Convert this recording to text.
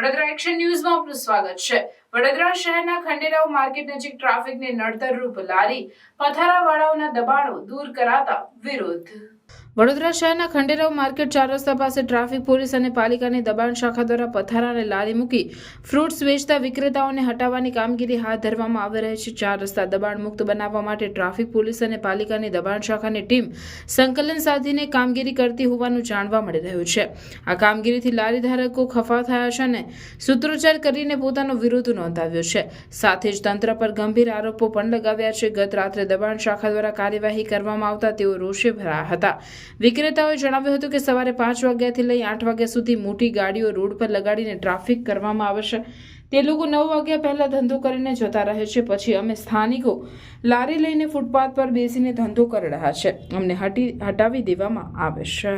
Vadodara action ન્યૂઝમાં આપનું સ્વાગત છે. વડોદરા શહેરના ખંડેરાવ માર્કેટ નજીક ટ્રાફિકને નડતરરૂપ લારી પથારાવાળાઓના દબાણો દૂર કરાતા વિરોધ. વડોદરા શહેરના ખંડેરાવ માર્કેટ ચાર રસ્તા પાસે ટ્રાફિક, પોલીસ અને પાલિકાની દબાણ શાખા દ્વારા પથારા અને લારી મૂકી ફ્રૂટ્સ વેચતા વિક્રેતાઓને હટાવવાની કામગીરી હાથ ધરવામાં આવી રહી છે. ચાર રસ્તા દબાણ મુક્ત બનાવવા માટે ટ્રાફિક, પોલીસ અને પાલિકાની દબાણ શાખાની ટીમ સંકલન સાધીને કામગીરી કરતી હોવાનું જાણવા મળી રહ્યું છે. આ કામગીરીથી લારી ધારકો ખફા થયા છે અને સૂત્રોચ્ચાર કરીને પોતાનો વિરોધ નોંધાવ્યો છે. સાથે જ તંત્ર પર ગંભીર આરોપો પણ લગાવ્યા છે. ગત રાત્રે દબાણ શાખા દ્વારા કાર્યવાહી કરવામાં આવતા તેઓ રોષે ભરાયા હતા. વિક્રેતાઓએ જણાવ્યું હતું કે સવારે પાંચ વાગ્યાથી લઈ આઠ વાગ્યા સુધી મોટી ગાડીઓ રોડ પર લગાડીને ટ્રાફિક કરવામાં આવશે તે લોકો નવ વાગ્યા પહેલા ધંધો કરીને જતા રહે છે. પછી અમે સ્થાનિકો લારી લઈને ફૂટપાથ પર બેસીને ધંધો કરી રહ્યા છે. અમને હટી હટાવી દેવામાં આવે છે.